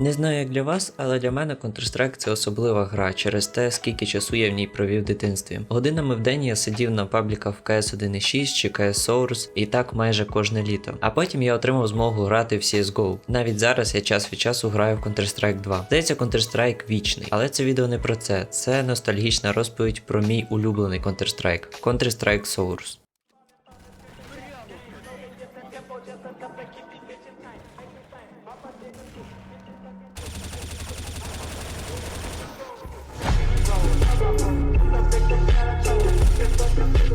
Не знаю як для вас, але для мене Counter-Strike це особлива гра через те, скільки часу я в ній провів в дитинстві. Годинами в день я сидів на пабліках в CS 1.6 чи CS Source і так майже кожне літо. А потім я отримав змогу грати в CSGO. Навіть зараз я час від часу граю в Counter-Strike 2. Здається, Counter-Strike вічний, але це відео не про це. Це ностальгічна розповідь про мій улюблений Counter-Strike Counter-Strike Source. Для нових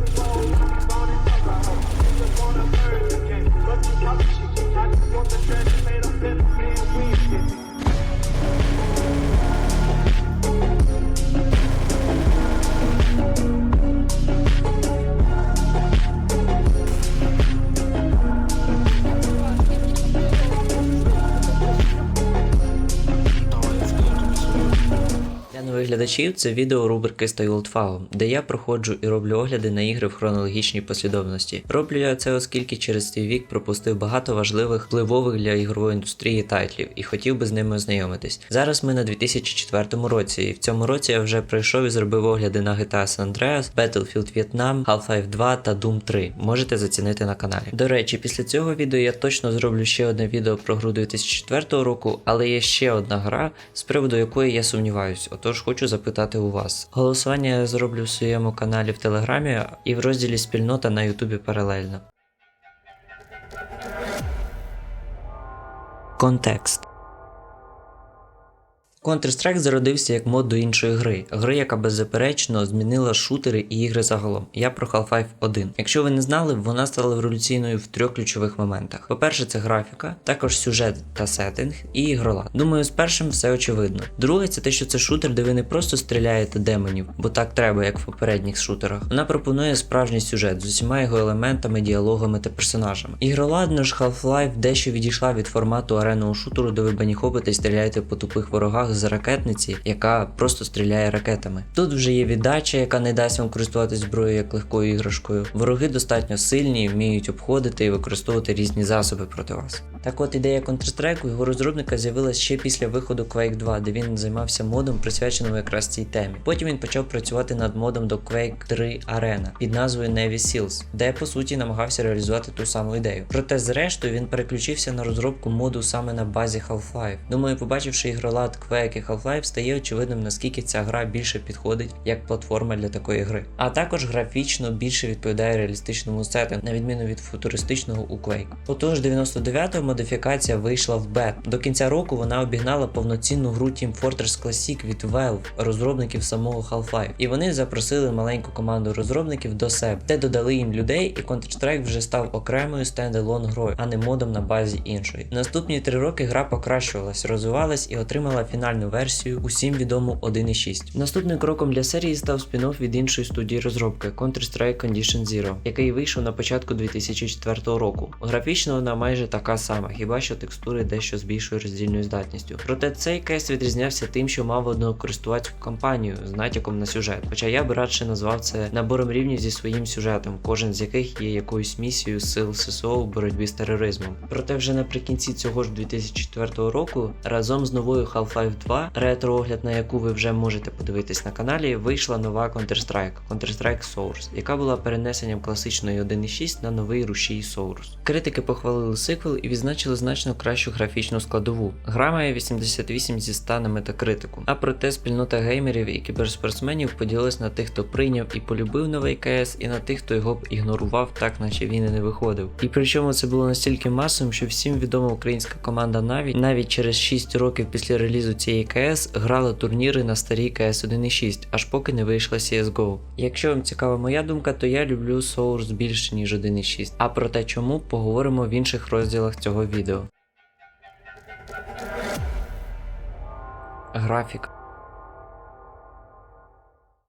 глядачів це відео рубрики Stay Old FAO, де я проходжу і роблю огляди на ігри в хронологічній послідовності. Роблю я це, оскільки через свій вік пропустив багато важливих впливових для ігрової індустрії тайтлів і хотів би з ними ознайомитись. Зараз ми на 2004 році, і в цьому році я вже пройшов і зробив огляди на GTA San Andreas, Battlefield Vietnam, Half-Life 2 та Doom 3. Можете зацінити на каналі. До речі, після цього відео я точно зроблю ще одне відео про гру 2004 року, але є ще одна гра, з приводу якої я сумніваюсь. Отож хочу запитати у вас. Голосування я зроблю в своєму каналі в Телеграмі і в розділі спільнота на Ютубі паралельно. Контекст. Counter-Strike зародився як мод до іншої гри, гри, яка беззаперечно змінила шутери і ігри загалом. Я про Half-Life 1. Якщо ви не знали, вона стала революційною в трьох ключових моментах. По-перше, це графіка, також сюжет та сеттинг і ігролад. Думаю, з першим все очевидно. Друге, це те, що це шутер, де ви не просто стріляєте демонів, бо так треба, як в попередніх шутерах. Вона пропонує справжній сюжет з усіма його елементами, діалогами та персонажами. Ігроладно ж Half-Life дещо відійшла від формату аренного шутеру, де ви бані хопите і стріляєте по тупих ворогах з ракетниці, яка просто стріляє ракетами. Тут вже є віддача, яка не дасть вам користуватись зброєю як легкою іграшкою. Вороги достатньо сильні, вміють обходити і використовувати різні засоби проти вас. Так от ідея Counter-Strike у його розробника з'явилась ще після виходу Quake 2, де він займався модом, присвяченим якраз цій темі. Потім він почав працювати над модом до Quake 3 Arena під назвою Navy Seals, де по суті намагався реалізувати ту саму ідею. Проте, зрештою, він переключився на розробку моду саме на базі Half-Life. Думаю, побачивши ігролад Quake і Half-Life, стає очевидним, наскільки ця гра більше підходить як платформа для такої гри. А також графічно більше відповідає реалістичному сеттингу, на відміну від футуристичного у Quake. Отож, 99-го модифікація вийшла в бет. До кінця року вона обігнала повноцінну гру Team Fortress Classic від Valve, розробників самого Half-Life. І вони запросили маленьку команду розробників до себе, де додали їм людей, і Counter-Strike вже став окремою стендалон грою, а не модом на базі іншої. Наступні три роки гра покращувалась, розвивалась і отримала фінальну версію усім відому 1.6. Наступним кроком для серії став спін-офф від іншої студії розробки Counter-Strike Condition Zero, який вийшов на початку 2004 року. Графічно вона майже така сама, хіба що текстури дещо з більшою роздільною здатністю. Проте цей кейс відрізнявся тим, що мав однокористувацьку кампанію з натяком на сюжет. Хоча я би радше назвав це набором рівнів зі своїм сюжетом, кожен з яких є якоюсь місією сил ССО у боротьбі з тероризмом. Проте вже наприкінці цього ж 2004 року разом з новою Half-Life 2, ретро-огляд на яку ви вже можете подивитись на каналі, вийшла нова Counter-Strike, Counter-Strike Source, яка була перенесенням класичної 1.6 на новий рушій Source. Критики похвалили сиквел і відзначили значно кращу графічну складову. Гра має 88 зі 100 на метакритику. А проте спільнота геймерів і кіберспортсменів поділилась на тих, хто прийняв і полюбив новий КС, і на тих, хто його б ігнорував, так наче він і не виходив. І причому це було настільки масовим, що всім відома українська команда Na'Vi навіть через 6 років після релізу цієї КС грали турніри на старій КС 1.6, аж поки не вийшла CSGO. Якщо вам цікава моя думка, то я люблю Source більше ніж 1.6. А про те чому поговоримо в інших розділах цього відео. Графік.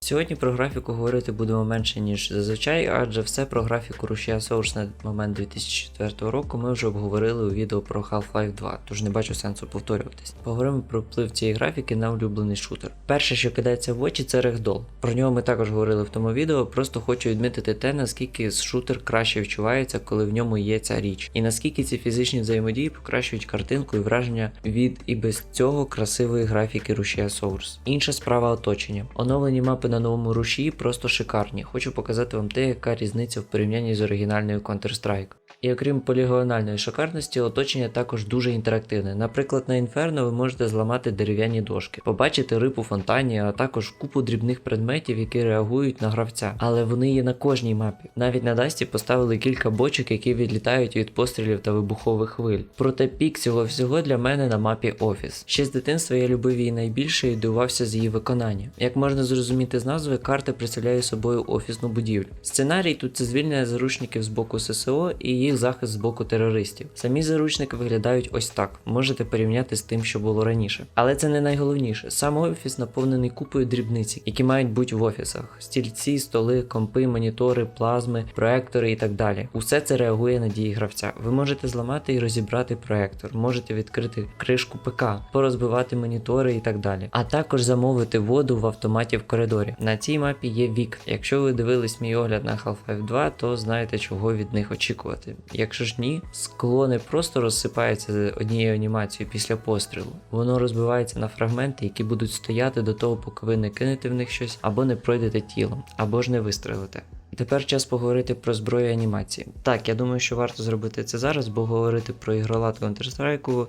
Сьогодні про графіку говорити будемо менше, ніж зазвичай, адже все про графіку Рушія Source на момент 2004 року ми вже обговорили у відео про Half-Life 2, тож не бачу сенсу повторюватись. Поговоримо про вплив цієї графіки на улюблений шутер. Перше, що кидається в очі, це Ragdoll. Про нього ми також говорили в тому відео, просто хочу відмітити те, наскільки шутер краще відчувається, коли в ньому є ця річ, і наскільки ці фізичні взаємодії покращують картинку і враження від і без цього красивої графіки Рушія Source. Інша справа оточення. Оновлені мапи на новому руші просто шикарні. Хочу показати вам те, яка різниця в порівнянні з оригінальною Counter-Strike. І окрім полігональної шикарності, оточення також дуже інтерактивне. Наприклад, на Інферно ви можете зламати дерев'яні дошки, побачити риб у фонтані, а також купу дрібних предметів, які реагують на гравця. Але вони є на кожній мапі. Навіть на Дасті поставили кілька бочок, які відлітають від пострілів та вибухових хвиль. Проте пік цього всього для мене на мапі Офіс. Ще з дитинства я любив її найбільше і дивувався з її виконання. Як можна зрозуміти з назви, карта представляє собою офісну будівлю. Сценарій тут це звільнення заручників з боку ССО і їх захист з боку терористів. Самі заручники виглядають ось так. Можете порівняти з тим, що було раніше. Але це не найголовніше. Сам офіс наповнений купою дрібниць, які мають бути в офісах: стільці, столи, компи, монітори, плазми, проектори і так далі. Усе це реагує на дії гравця. Ви можете зламати і розібрати проектор, можете відкрити кришку ПК, порозбивати монітори і так далі. А також замовити воду в автоматі в коридорі. На цій мапі є вік. Якщо ви дивились мій огляд на Half-Life 2, то знаєте, чого від них очікувати. Якщо ж ні, скло не просто розсипається однією анімацією після пострілу, воно розбивається на фрагменти, які будуть стояти до того, поки ви не кинете в них щось, або не пройдете тілом, або ж не вистрелите. Тепер час поговорити про зброю анімації. Так, я думаю, що варто зробити це зараз, бо говорити про ігролад Counter-Strike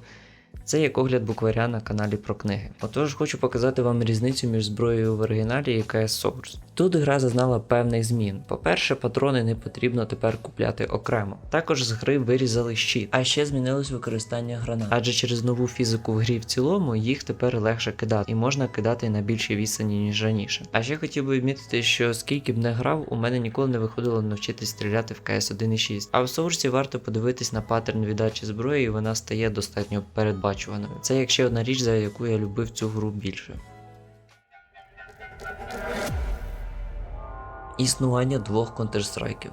це як огляд букваря на каналі про книги. Отож, хочу показати вам різницю між зброєю в оригіналі і CS Source. Тут гра зазнала певних змін. По-перше, патрони не потрібно тепер купляти окремо. Також з гри вирізали щит, а ще змінилось використання гранат. Адже через нову фізику в грі в цілому їх тепер легше кидати, і можна кидати на більшій відстані, ніж раніше. А ще хотів би відмітити, що скільки б не грав, у мене ніколи не виходило навчитись стріляти в CS 1.6. А в Source варто подивитись на паттерн віддачі зброї, і вона стає достатньо передбачуваною. Це як ще одна річ, за яку я любив цю гру більше. Існування двох Counter-Strike'ів.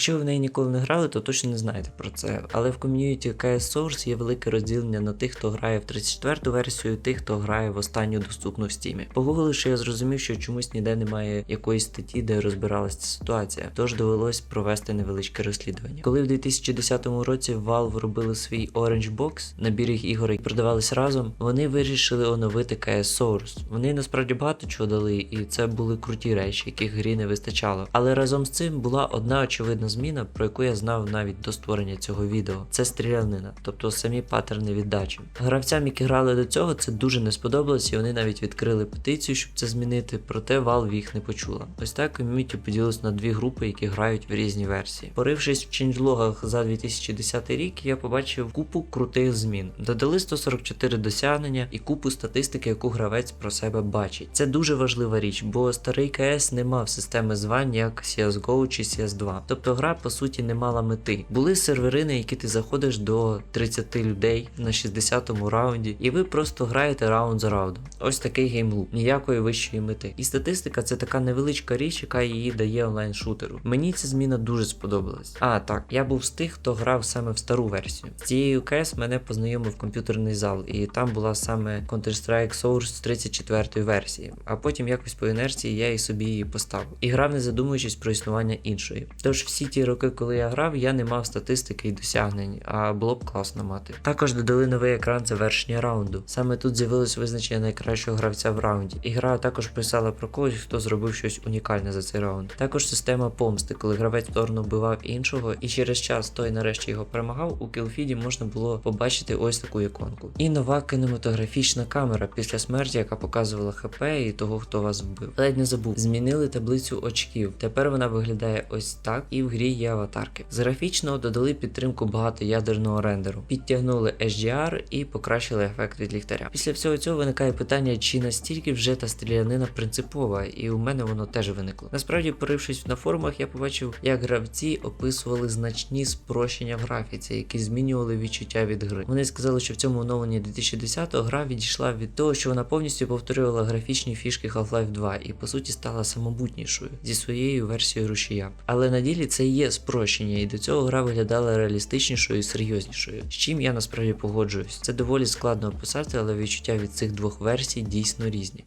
Якщо ви в неї ніколи не грали, то точно не знаєте про це. Але в ком'юніті CS Source є велике розділення на тих, хто грає в 34-ту версію, і тих, хто грає в останню доступну в стімі. Погугливши, я зрозумів, що чомусь ніде немає якоїсь статті, де розбиралася ця ситуація. Тож довелось провести невеличке розслідування. Коли в 2010 році Valve робили свій Orange Box, набір їх ігор, які продавались разом, вони вирішили оновити CS Source. Вони насправді багато чого дали, і це були круті речі, яких грі не вистачало. Але разом з цим була одна очевидна зміна, про яку я знав навіть до створення цього відео. Це стрілянина, тобто самі паттерни віддачі. Гравцям, які грали до цього, це дуже не сподобалось, і вони навіть відкрили петицію, щоб це змінити, проте Valve їх не почула. Ось так ком'юніті поділилось на дві групи, які грають в різні версії. Порившись в ченджлогах за 2010 рік, я побачив купу крутих змін. Додали 144 досягнення і купу статистики, яку гравець про себе бачить. Це дуже важлива річ, бо старий КС не мав системи звань як CSGO чи CS2. Тобто гра по суті не мала мети. Були сервери, на які ти заходиш до 30 людей на 60-му раунді, і ви просто граєте раунд за раундом. Ось такий геймлуп, ніякої вищої мети. І статистика це така невеличка річ, яка її дає онлайн-шутеру. Мені ця зміна дуже сподобалась. А так, я був з тих, хто грав саме в стару версію. З цією КС мене познайомив комп'ютерний зал, і там була саме Counter-Strike Source 34-ї версії. А потім якось по інерції я і собі її поставив. І грав, не задумуючись про існування іншої. Тож всі ті роки, коли я грав, я не мав статистики і досягнень, а було б класно мати. Також додали новий екран завершення раунду. Саме тут з'явилось визначення найкращого гравця в раунді. І гра також писала про когось, хто зробив щось унікальне за цей раунд. Також система помсти, коли гравець повторно вбивав іншого, і через час той нарешті його перемагав, у кілфіді можна було побачити ось таку іконку. І нова кінематографічна камера після смерті, яка показувала ХП і того, хто вас вбив. Ледь не забув, змінили таблицю очків. Тепер вона виглядає ось так, і в грі є аватарки. З графічного додали підтримку багатоядерного рендеру, підтягнули HDR і покращили ефект від ліхтаря. Після всього цього виникає питання, чи настільки вже та стрілянина принципова, і у мене воно теж виникло. Насправді, порившись на форумах, я побачив, як гравці описували значні спрощення в графіці, які змінювали відчуття від гри. Вони сказали, що в цьому оновленні 2010-го гра відійшла від того, що вона повністю повторювала графічні фішки Half-Life 2 і по суті стала самобутнішою зі своєю версією рушія. Але на ділі це є спрощення, і до цього гра виглядала реалістичнішою і серйознішою. З чим я насправді погоджуюсь. Це доволі складно описати, але відчуття від цих двох версій дійсно різні.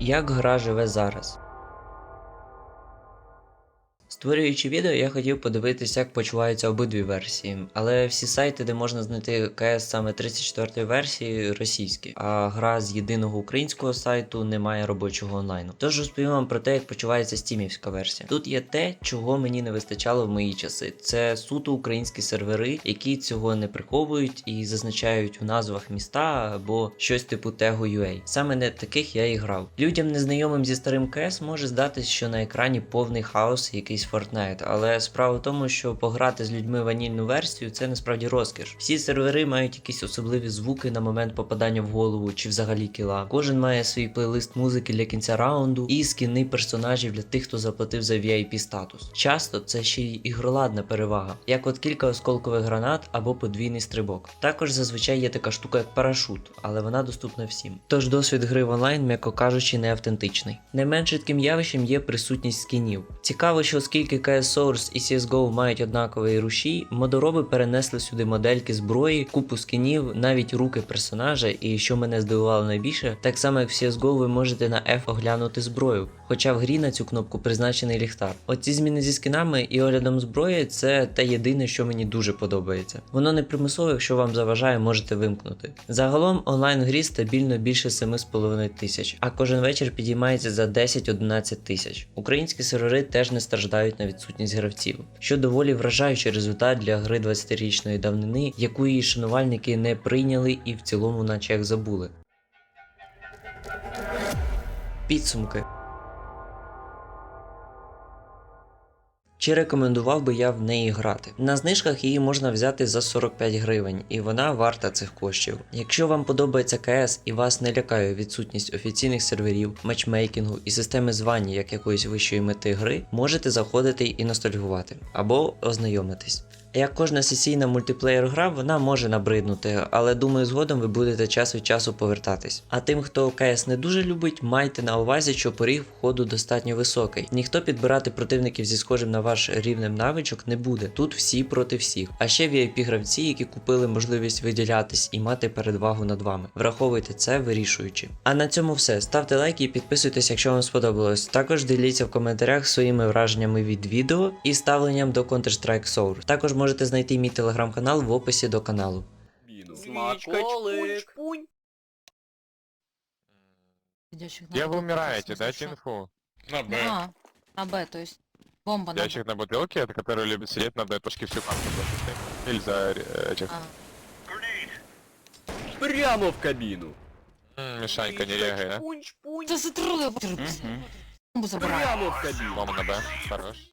Як гра живе зараз? Створюючи відео, я хотів подивитися, як почуваються обидві версії, але всі сайти, де можна знайти КС саме 34 версії, російські, а гра з єдиного українського сайту не має робочого онлайну. Тож розповім вам про те, як почувається стімівська версія. Тут є те, чого мені не вистачало в мої часи. Це суто українські сервери, які цього не приховують і зазначають у назвах міста або щось типу тегу UA. Саме не таких я і грав. Людям, незнайомим зі старим КС, може здатись, що на екрані повний хаос, якийсь Fortnite, але справа в тому, що пограти з людьми ванільну версію це насправді розкіш. Всі сервери мають якісь особливі звуки на момент попадання в голову чи взагалі кіла. Кожен має свій плейлист музики для кінця раунду і скіни персонажів для тих, хто заплатив за VIP статус. Часто це ще й ігроладна перевага, як от кілька осколкових гранат або подвійний стрибок. Також зазвичай є така штука, як парашут, але вона доступна всім. Тож досвід гри в онлайн, м'яко кажучи, не автентичний. Не менш рідким явищем є присутність скінів. Цікаво, що оскільки CS Source і CSGO мають однаковий рушій, модороби перенесли сюди модельки зброї, купу скінів, навіть руки персонажа, і що мене здивувало найбільше, так само як в CSGO ви можете на F оглянути зброю. Хоча в грі на цю кнопку призначений ліхтар. Оці зміни зі скінами і оглядом зброї це те єдине, що мені дуже подобається. Воно не примусове, якщо вам заважає, можете вимкнути. Загалом онлайн грі стабільно більше 7,5 тисяч, а кожен вечір підіймається за 10-11 тисяч. Українські сервери теж не страждають на відсутність гравців, що доволі вражаючий результат для гри 20-річної давнини, яку її шанувальники не прийняли і в цілому, наче як забули. Підсумки. Чи рекомендував би я в неї грати? На знижках її можна взяти за 45 гривень, і вона варта цих коштів. Якщо вам подобається КС і вас не лякає відсутність офіційних серверів, матчмейкінгу і системи звання як якоїсь вищої мети гри, можете заходити і ностальгувати або ознайомитись. Як кожна сесійна мультиплеєр гра, вона може набриднути, але думаю, згодом ви будете час від часу повертатись. А тим, хто КС не дуже любить, майте на увазі, що поріг входу достатньо високий. Ніхто підбирати противників зі схожим на ваш рівнем навичок не буде. Тут всі проти всіх. А ще VIP гравці, які купили можливість виділятись і мати передвагу над вами. Враховуйте це вирішуючи. А на цьому все. Ставте лайки і підписуйтесь, якщо вам сподобалось. Також діліться в коментарях своїми враженнями від відео і ставленням до Counter-Strike Source. Також можете знайти мій телеграм-канал в описі до каналу. Смаколик. Пунь. Сидящих Где вы бутылке, в умираете? смысле, Дайте что? инфу. На Б. А, на Б, то есть бомба на Б. Ящик на бутылке, это который любит сидеть на точке всю карту пропустить. Или за э, этих. А, Прямо в кабіну. М, Мишанька, не регай, да? Пунч, пунч. Це затрудно. Бомбу забираю. Прямо в кабіну. Мама на Б. Хорош.